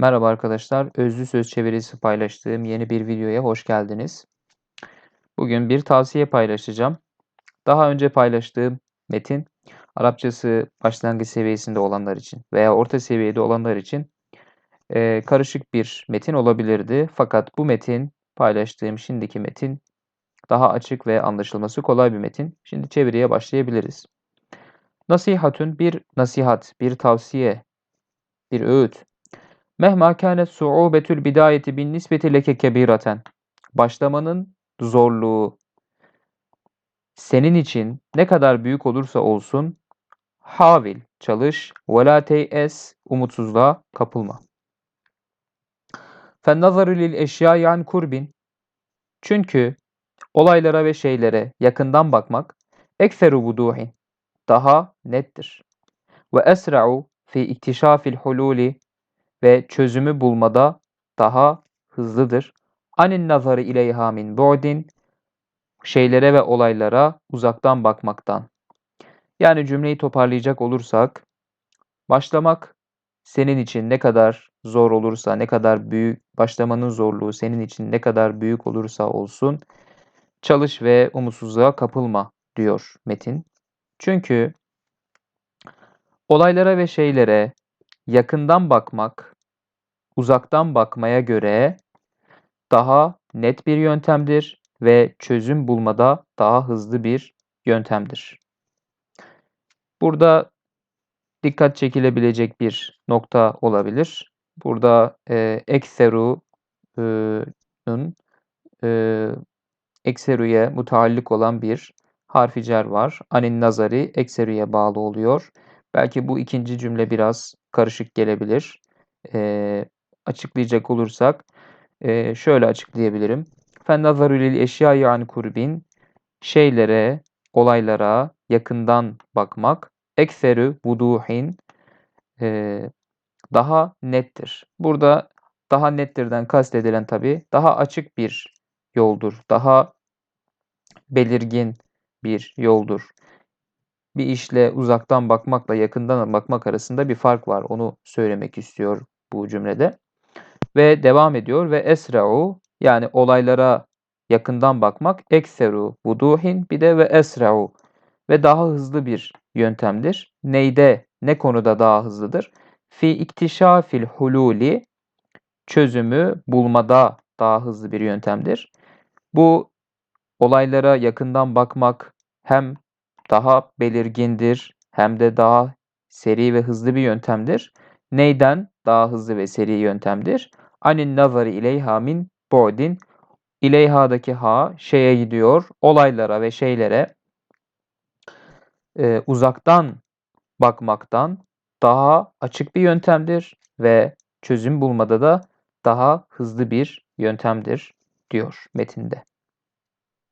Merhaba arkadaşlar, özlü söz çevirisi paylaştığım yeni bir videoya hoş geldiniz. Bugün bir tavsiye paylaşacağım. Daha önce paylaştığım metin, Arapçası başlangıç seviyesinde olanlar için veya orta seviyede olanlar için e, karışık bir metin olabilirdi. Fakat bu metin, paylaştığım şimdiki metin daha açık ve anlaşılması kolay bir metin. Şimdi çeviriye başlayabiliriz. Nasihatün bir nasihat, bir tavsiye, bir öğüt. Mehma kânet su'ûbetül bidâyeti bin nisbeti leke kebîraten. Başlamanın zorluğu senin için ne kadar büyük olursa olsun havil, çalış, ve la teyes, umutsuzluğa kapılma. Fennazaru lil eşya yan kurbin. Çünkü olaylara ve şeylere yakından bakmak ekseru vuduhin, daha nettir. Ve esra'u fi iktişafil hululi ve çözümü bulmada daha hızlıdır. Anin nazarı ileyha min bu'din şeylere ve olaylara uzaktan bakmaktan. Yani cümleyi toparlayacak olursak başlamak senin için ne kadar zor olursa, ne kadar büyük başlamanın zorluğu senin için ne kadar büyük olursa olsun çalış ve umutsuzluğa kapılma diyor metin. Çünkü olaylara ve şeylere yakından bakmak uzaktan bakmaya göre daha net bir yöntemdir ve çözüm bulmada daha hızlı bir yöntemdir. Burada dikkat çekilebilecek bir nokta olabilir. Burada e, ekseru'nun e, ekseruye mutallik olan bir harfi cer var. Anin nazari ekseruye bağlı oluyor. Belki bu ikinci cümle biraz karışık gelebilir. E, açıklayacak olursak e, şöyle açıklayabilirim. Lil eşya yani kurbin şeylere, olaylara yakından bakmak ekserü vuduhin e, daha nettir. Burada daha nettirden kastedilen tabi daha açık bir yoldur. Daha belirgin bir yoldur. Bir işle uzaktan bakmakla yakından bakmak arasında bir fark var. Onu söylemek istiyor bu cümlede. Ve devam ediyor ve esra'u yani olaylara yakından bakmak ekseru vuduhin bir de ve esra'u ve daha hızlı bir yöntemdir. Neyde, ne konuda daha hızlıdır? Fi iktişafil hululi çözümü bulmada daha hızlı bir yöntemdir. Bu olaylara yakından bakmak hem daha belirgindir hem de daha seri ve hızlı bir yöntemdir. Neyden daha hızlı ve seri yöntemdir? Anin nazari ileyha min bu'din. İleyha'daki ha şeye gidiyor, olaylara ve şeylere e, uzaktan bakmaktan daha açık bir yöntemdir ve çözüm bulmada da daha hızlı bir yöntemdir diyor metinde.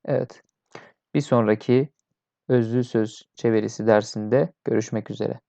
Evet. Bir sonraki özlü söz çevirisi dersinde görüşmek üzere.